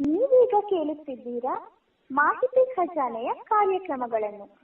ನೀವೀಗ ಕೇಳುತ್ತಿದ್ದೀರಾ ಮಾಹಿತಿ ಖಜಾನೆಯ ಕಾರ್ಯಕ್ರಮಗಳನ್ನು.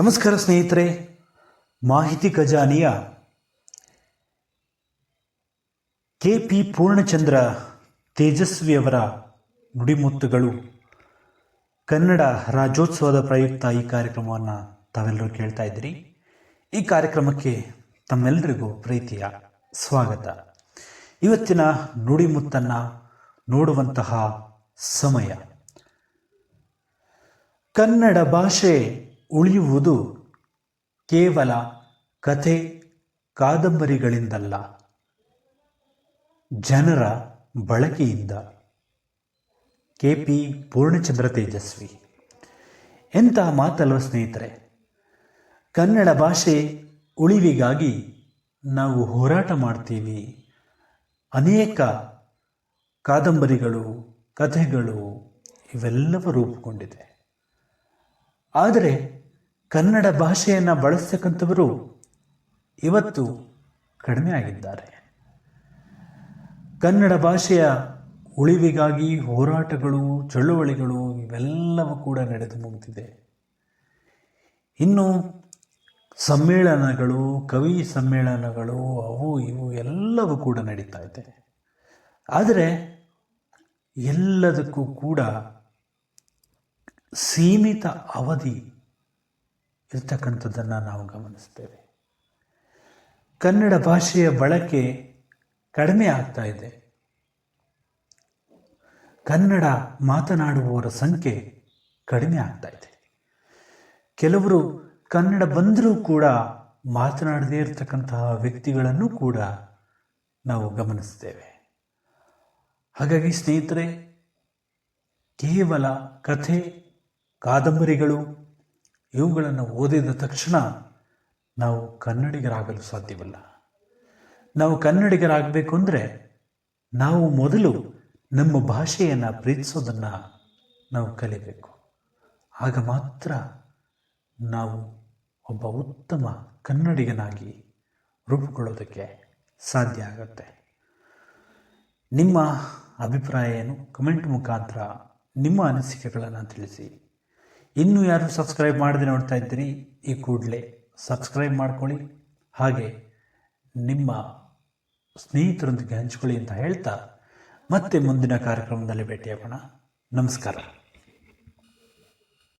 ನಮಸ್ಕಾರ ಸ್ನೇಹಿತರೆ, ಮಾಹಿತಿ ಖಜಾನೆಯ ಕೆ ಪಿ ಪೂರ್ಣಚಂದ್ರ ತೇಜಸ್ವಿಯವರ ನುಡಿಮುತ್ತುಗಳು. ಕನ್ನಡ ರಾಜ್ಯೋತ್ಸವದ ಪ್ರಯುಕ್ತ ಈ ಕಾರ್ಯಕ್ರಮವನ್ನು ತಾವೆಲ್ಲರೂ ಕೇಳ್ತಾ ಇದ್ದೀರಿ. ಈ ಕಾರ್ಯಕ್ರಮಕ್ಕೆ ತಮ್ಮೆಲ್ಲರಿಗೂ ಪ್ರೀತಿಯ ಸ್ವಾಗತ. ಇವತ್ತಿನ ನುಡಿಮುತ್ತನ್ನು ನೋಡುವಂತಹ ಸಮಯ. ಕನ್ನಡ ಭಾಷೆ ಉಳಿಯುವುದು ಕೇವಲ ಕಥೆ ಕಾದಂಬರಿಗಳಿಂದಲ್ಲ. ಜನರ ಬಳಕೆಯಿಂದ. K P Poornachandra Tejaswi. ಎಂತಹ ಮಾತಲ್ವ ಸ್ನೇಹಿತರೆ. ಕನ್ನಡ ಭಾಷೆ ಉಳಿವಿಗಾಗಿ ನಾವು ಹೋರಾಟ ಮಾಡ್ತೀವಿ. ಅನೇಕ ಕಾದಂಬರಿಗಳು, ಕಥೆಗಳು ಇವೆಲ್ಲವೂ ರೂಪುಗೊಂಡಿದೆ. ಆದರೆ ಕನ್ನಡ ಭಾಷೆಯನ್ನು ಬಳಸ್ತಕ್ಕಂಥವರು ಇವತ್ತು ಕಡಿಮೆ ಆಗಿದ್ದಾರೆ. ಕನ್ನಡ ಭಾಷೆಯ ಉಳಿವಿಗಾಗಿ ಹೋರಾಟಗಳು, ಚಳುವಳಿಗಳು ಇವೆಲ್ಲವೂ ಕೂಡ ನಡೆದು ಮುಗಿದಿದೆ. ಇನ್ನು ಸಮ್ಮೇಳನಗಳು, ಕವಿ ಸಮ್ಮೇಳನಗಳು, ಅವು ಇವು ಎಲ್ಲವೂ ಕೂಡ ನಡೀತಾ ಇದೆ. ಆದರೆ ಎಲ್ಲದಕ್ಕೂ ಕೂಡ ಸೀಮಿತ ಅವಧಿ ಇರ್ತಕ್ಕಂಥದ್ದನ್ನು ನಾವು ಗಮನಿಸ್ತೇವೆ. ಕನ್ನಡ ಭಾಷೆಯ ಬಳಕೆ ಕಡಿಮೆ ಆಗ್ತಾ ಇದೆ. ಕನ್ನಡ ಮಾತನಾಡುವವರ ಸಂಖ್ಯೆ ಕಡಿಮೆ ಆಗ್ತಾ ಇದೆ. ಕೆಲವರು ಕನ್ನಡ ಬಂದರೂ ಕೂಡ ಮಾತನಾಡದೇ ಇರತಕ್ಕಂತಹ ವ್ಯಕ್ತಿಗಳನ್ನು ಕೂಡ ನಾವು ಗಮನಿಸ್ತೇವೆ. ಹಾಗಾಗಿ ಸ್ನೇಹಿತರೆ, ಕೇವಲ ಕಥೆ, ಕಾದಂಬರಿಗಳು ಇವುಗಳನ್ನು ಓದಿದ ತಕ್ಷಣ ನಾವು ಕನ್ನಡಿಗರಾಗಲು ಸಾಧ್ಯವಿಲ್ಲ. ನಾವು ಕನ್ನಡಿಗರಾಗಬೇಕು ಅಂದರೆ ನಾವು ಮೊದಲು ನಮ್ಮ ಭಾಷೆಯನ್ನು ಪ್ರೀತಿಸೋದನ್ನು ನಾವು ಕಲಿಬೇಕು. ಆಗ ಮಾತ್ರ ನಾವು ಒಬ್ಬ ಉತ್ತಮ ಕನ್ನಡಿಗನಾಗಿ ರೂಪುಗೊಳ್ಳೋದಕ್ಕೆ ಸಾಧ್ಯ ಆಗುತ್ತೆ. ನಿಮ್ಮ ಅಭಿಪ್ರಾಯ ಏನು? ಕಮೆಂಟ್ ಮುಖಾಂತರ ನಿಮ್ಮ ಅನಿಸಿಕೆಗಳನ್ನು ತಿಳಿಸಿ. ಇನ್ನೂ ಯಾರು ಸಬ್ಸ್ಕ್ರೈಬ್ ಮಾಡದೆ ನೋಡ್ತಾ ಇದ್ದೀರಿ, ಈ ಕೂಡಲೇ ಸಬ್ಸ್ಕ್ರೈಬ್ ಮಾಡ್ಕೊಳ್ಳಿ. ಹಾಗೆ ನಿಮ್ಮ ಸ್ನೇಹಿತರೊಂದಿಗೆ ಹಂಚ್ಕೊಳ್ಳಿ ಅಂತ ಹೇಳ್ತಾ ಮತ್ತೆ ಮುಂದಿನ ಕಾರ್ಯಕ್ರಮದಲ್ಲಿ ಭೇಟಿಯಾಗೋಣ. ನಮಸ್ಕಾರ.